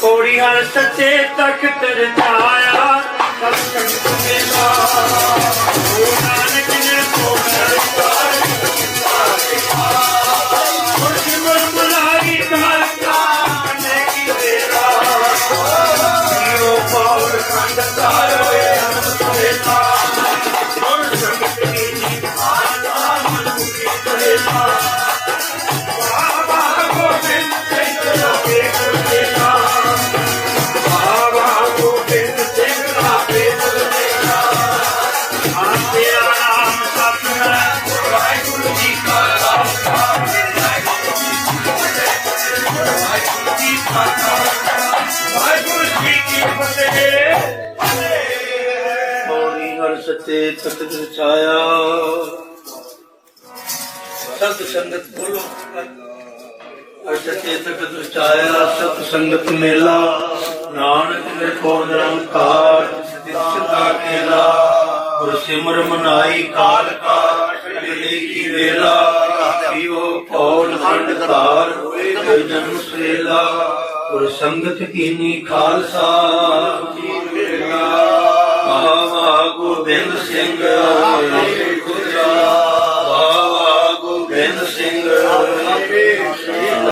ਕੋੜੀ ਹਰ ਸੱਚੇ ਤਖਤ ਰਚਾਇਆ ਸਭ ਸੰਤ ਮੇਲਾ ਨਾਨਕ ਨੇ ਕੋਮਲ ਕਾਰ ਮੁਰਸ਼ਿਦ ਵਾਹਿਗੁਰੂ ਜੀ ਕੀ ਫਤਿਹ ਹੋਰੀ ਹਰ ਸੱਚੇ ਤਖਤ ਰਚਾਇਆ ਸਤ ਸੰਗਤ ਬੋਲੋ ਹਰ ਸੱਚੇ ਤਖਤ ਰਚਾਇਆ ਸਤ ਸੰਗਤ ਮੇਲਾ ਨਾਨਕ ਨਿਰਭਉ ਨਿਰੰਕਾਰ ਸਿੱਧਾ ਕੇਲਾ ਗੁਰ ਸਿਮਰ ਮਨਾਈ ਕਾਲ ਕਾ ਕਲੇ ਕੀ ਵੇਲਾ ਔਰ ਖੰਡ ਧਾਰ ਹੋਏ ਤੇ ਜਨਮ ਸੇਲਾ, ਗੁਰ ਸੰਗਤ ਕੀਨੀ ਖਾਲਸਾ ਬਾਬਾ ਗੋਬਿੰਦ ਸਿੰਘ ਬਾਬਾ ਗੋਬਿੰਦ ਸਿੰਘ